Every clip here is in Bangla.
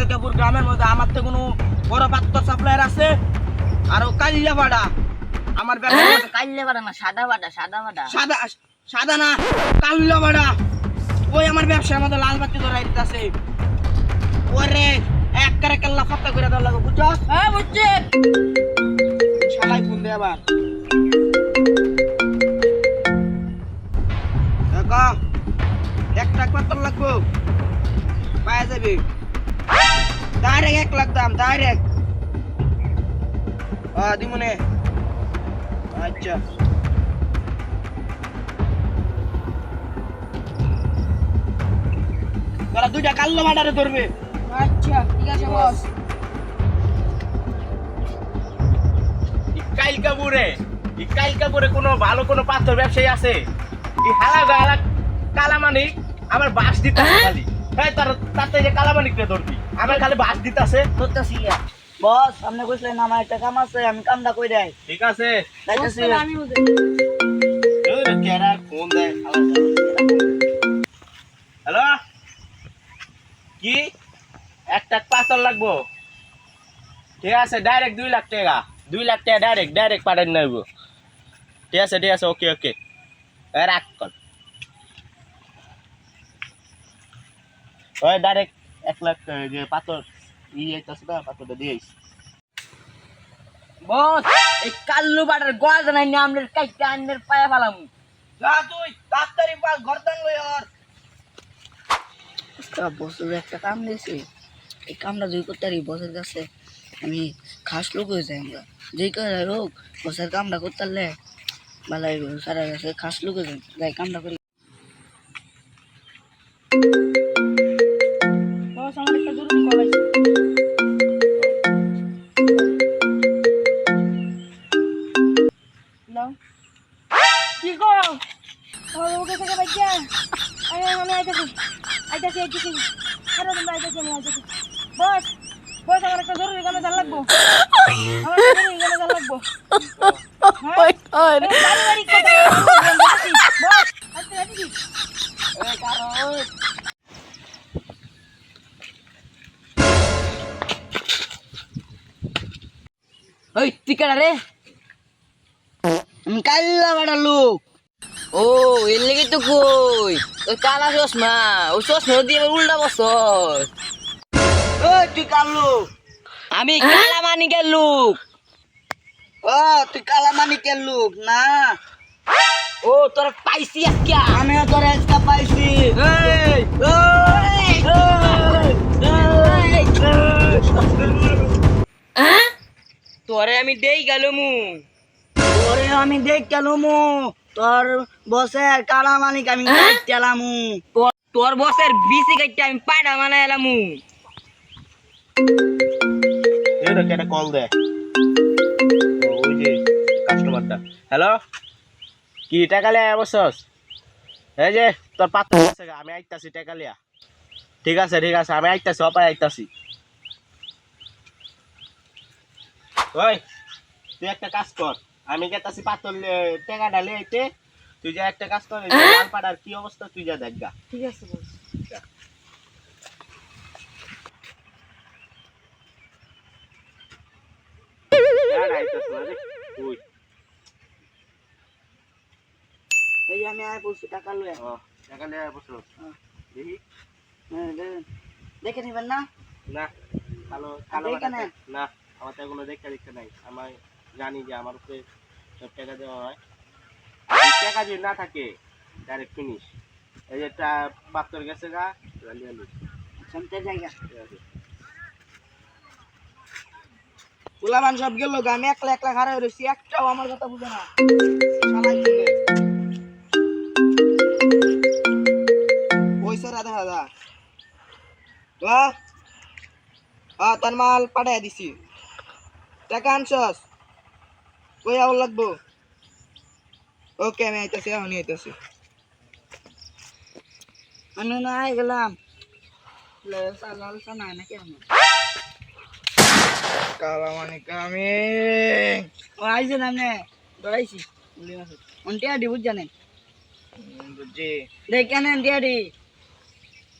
কালকাপুর গ্রামের মধ্যে আমার তো কোনো বড় পাত্র সাপ্লায়ার আছে। আর ও কাল্লাপাড়া আমার ব্যবসা কাইলে বাড়া না সাদা বাড়া সাদা বাড়া সাদা সাদা না কাল্লাপাড়া ওই আমার ব্যবসা আমাদের লাল বাতি ধরাই দিতেছে। ওরে এক করে কাল্লা ফাত্তা করে দেওয়া লাগবে বুঝছ হ্যাঁ বুঝছি। শালাই ফোন দে আবার। একটা কত লাগবো। পাওয়া যাবে। ডাইরেক্ট এক লাখ দাম ডাইরেক্ট হ্যাঁ দিমনে। আচ্ছা। তারা দুইটা কাল্লো বাটারে ধরবে। আচ্ছা ঠিক আছে বস। কাইলকাপুরে এই কাইলকাপুরে কোনো ভালো কোনো পাথর ব্যবসায়ী আছে? এই হালা গালা কালামানিক? আমার বাস দিতে খালি। হ্যাঁ তার তাতে যে কালামানিকটা ধরবি? আমার খালি বাস দিতেছে। করতেছি বস আপনি কইছিলেন আমার একটা কাম আছে আমি কামটা কই দেয় ঠিক আছে। যাইতেছি। আমি কেরা ফোন দেয়? হ্যালো কি? একটা পাথর লাগবো? ঠিক আছে ডাইরেক্ট দুই লাখ টাকা। দুই লাখ টাকা ডাইরেক্ট ডাইরেক্ট পাঠান নেব ঠিক আছে ঠিক আছে ওকে ওকে। এ রাখ কর ওই ডাইরেক্ট এক লাখ যে পাথর ইয়ে আছে না পাথরটা দিয়েছ বস এই কাল্লু বাড়ার গোয়া জানাই নি আমনের কাইটা পায়া ফালাম। যা তুই তাড়াতাড়ি পাল ঘর দান লই আর বসের একটা কাম দিয়েছি। এই কামটা দুই করতে পারি বসের কাছে আমি খাস লোক হয়ে যাই আমরা। যেই করে হোক বসের কামটা করতে পারলে ভালো হইব সারা কাছে খাস লোক হয়ে যাই। যাই কামটা করি। আইতাছি আইতাছি আরে তোমরা আইতাছি আমি আইতাছি বস বস আমার একটা জরুরি কামে জান লাগবো। আমার জরুরি কামে জান লাগবো। হ্যাঁ? বস আইতাছি এই ওই টিকাটা রে? কাল্লা বাড়া লোক। ও এর লেগে তো কই? ওই কালা চশমা ওই চশমা দিয়ে উল্টা বছর। ও তুই কাল্লু আমি কালা মানিকের লোক। ও তুই কালা মানিকের লোক না? ও তোর পাইছি আজকে। আমিও তোর আজকে পাইছি। এই, এই, তোরে আমি দেই গেল মু তোরে আমি দেখ কেলমু তোর বসের কালা মানিক আমি কেলামু তোর তোর বসের বিসি কাটতে আমি পায়রা বানাই এলাম। এটা কেটে কল দে। ওই যে কাস্টমারটা হ্যালো কি টাকা লিয়া বসস? এই যে তোর পাত্র আছে আমি আইতাছি টাকা লিয়া। ঠিক আছে ঠিক আছে আমি আইতাছি অপায় আইতাছি। ওই তুই একটা কাজ কর। আমি গেতাছি পাথর লে- টাকাটা আইতে তুই যা একটা কাজ কর লালপাড়ার কি অবস্থা তুই যা দেখ ঠিক আছে এই আমি আয় বলছি টাকা লয়ে টাকা লিয়া হ্যাঁ। দেখি। হ্যাঁ, দেখে নিবেন না? না কালো কালো দেখে নেন। না। আমার তো কোনো দেখা দেখতে নাই। আমার জানি যে আমার উপরে সব টাকা দেওয়া হয়। টাকা যদি না থাকে ডাইরেক্ট ফিনিশ এই যে পাত্তর গেছে গা পোলাবান সব গেল গা, আমি একলা একলা খারাপ রয়েছি একটাও আমার কথা বুঝে না। পয়সা রাধা দাদা হ্যাঁ তোর মাল পাঠাই দিছি। টাকা আনছস? কই আবার লাগবো। ওকে আমি আইতাছি এখনই আইতাছি। আমি না আই গেলাম। বুঝ জানেন? বুঝছি। দেখে নেন টিয়াডি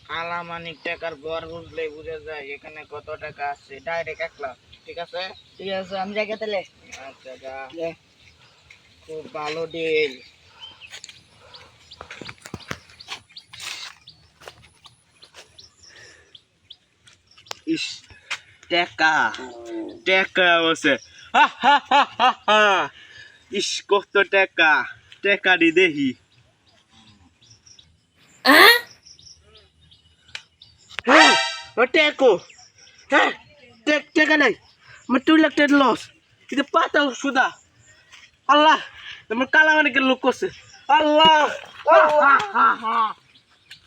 কালা টাকার বর বুঝলে বুঝা যায় এখানে কত টাকা আছে? ডাইরেক্ট এক লাখ। ঠিক আছে? ঠিক আছে আমি জায়গা তাহলে আচ্ছা যা খুব ভালো ডিল ইস টাকা টাকা বসে হা হা হা হা হা ইস কত টাকা টাকা দি দেখি হ্যাঁ ও টেকো হ্যাঁ টেক টাকা নাই আমার টু লাখ টাকা লস কিন্তু পাতা সুদা। আল্লাহ তোমার কালা মানিকের লোক করছে। আল্লাহ!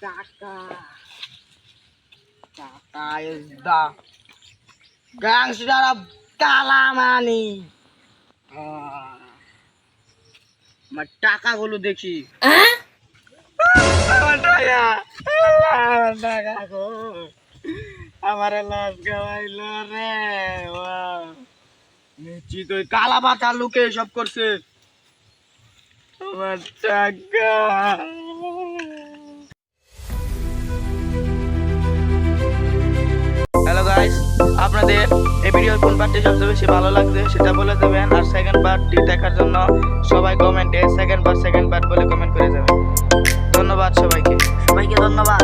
টাকা। টাকা is the gangster of কালামানি আমার টাকাগুলো দেখি। আমার টাকা। আমার টাকা। আমার লাশ গাওয়াইল রে। নিশ্চিত ওই কালা পাতা লুকে সব করছে। আমার টাকা হ্যালো গাইস আপনাদের এই ভিডিওর কোন পার্টটি সবচেয়ে বেশি ভালো লাগছে সেটা বলে দেবেন আর সেকেন্ড পার্টটি দেখার জন্য সবাই কমেন্টে সেকেন্ড পার্ট সেকেন্ড পার্ট বলে কমেন্ট করে যাবেন ধন্যবাদ সবাইকে। সবাইকে ধন্যবাদ।